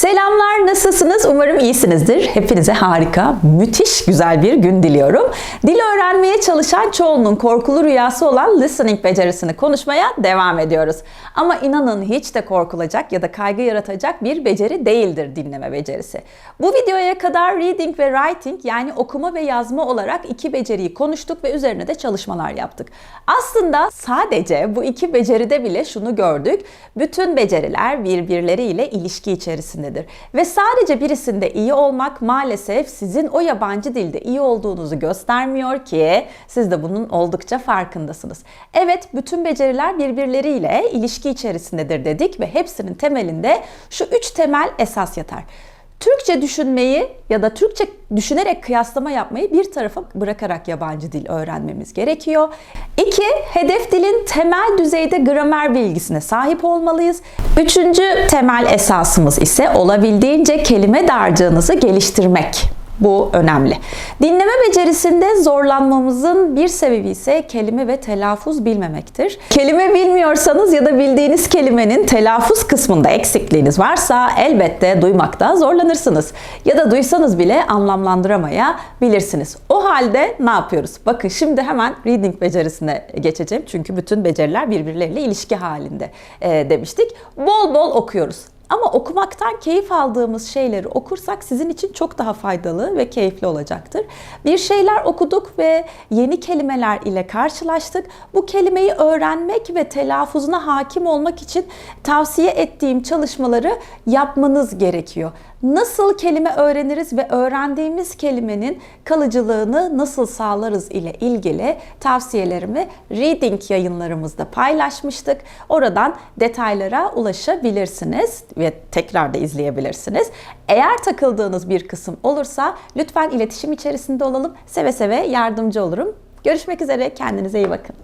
Selamlar, nasılsınız? Umarım iyisinizdir. Hepinize harika, müthiş güzel bir gün diliyorum. Dil öğrenmeye çalışan çoğunun korkulu rüyası olan listening becerisini konuşmaya devam ediyoruz. Ama inanın hiç de korkulacak ya da kaygı yaratacak bir beceri değildir dinleme becerisi. Bu videoya kadar reading ve writing yani okuma ve yazma olarak iki beceriyi konuştuk ve üzerine de çalışmalar yaptık. Aslında sadece bu iki beceride bile şunu gördük. Bütün beceriler birbirleriyle ilişki içerisindedir. Ve sadece birisinde iyi olmak maalesef sizin o yabancı dilde iyi olduğunuzu göstermiyor ki siz de bunun oldukça farkındasınız. Evet bütün beceriler birbirleriyle ilişki içerisindedir dedik ve hepsinin temelinde şu üç temel esas yatar. Türkçe düşünmeyi ya da Türkçe düşünerek kıyaslama yapmayı bir tarafa bırakarak yabancı dil öğrenmemiz gerekiyor. İki, hedef dilin temel düzeyde gramer bilgisine sahip olmalıyız. Üçüncü temel esasımız ise olabildiğince kelime dağarcığınızı geliştirmek. Bu önemli. Dinleme becerisinde zorlanmamızın bir sebebi ise kelime ve telaffuz bilmemektir. Kelime bilmiyorsanız ya da bildiğiniz kelimenin telaffuz kısmında eksikliğiniz varsa elbette duymakta zorlanırsınız. Ya da duysanız bile anlamlandıramayabilirsiniz. O halde ne yapıyoruz? Bakın şimdi hemen reading becerisine geçeceğim. Çünkü bütün beceriler birbirleriyle ilişki halinde e, demiştik. Bol bol okuyoruz. Ama okumaktan keyif aldığımız şeyleri okursak sizin için çok daha faydalı ve keyifli olacaktır. Bir şeyler okuduk ve yeni kelimeler ile karşılaştık. Bu kelimeyi öğrenmek ve telaffuzuna hakim olmak için tavsiye ettiğim çalışmaları yapmanız gerekiyor. Nasıl kelime öğreniriz ve öğrendiğimiz kelimenin kalıcılığını nasıl sağlarız ile ilgili tavsiyelerimi Reading yayınlarımızda paylaşmıştık. Oradan detaylara ulaşabilirsiniz ve tekrar da izleyebilirsiniz. Eğer takıldığınız bir kısım olursa lütfen iletişim içerisinde olalım. Seve seve yardımcı olurum. Görüşmek üzere. Kendinize iyi bakın.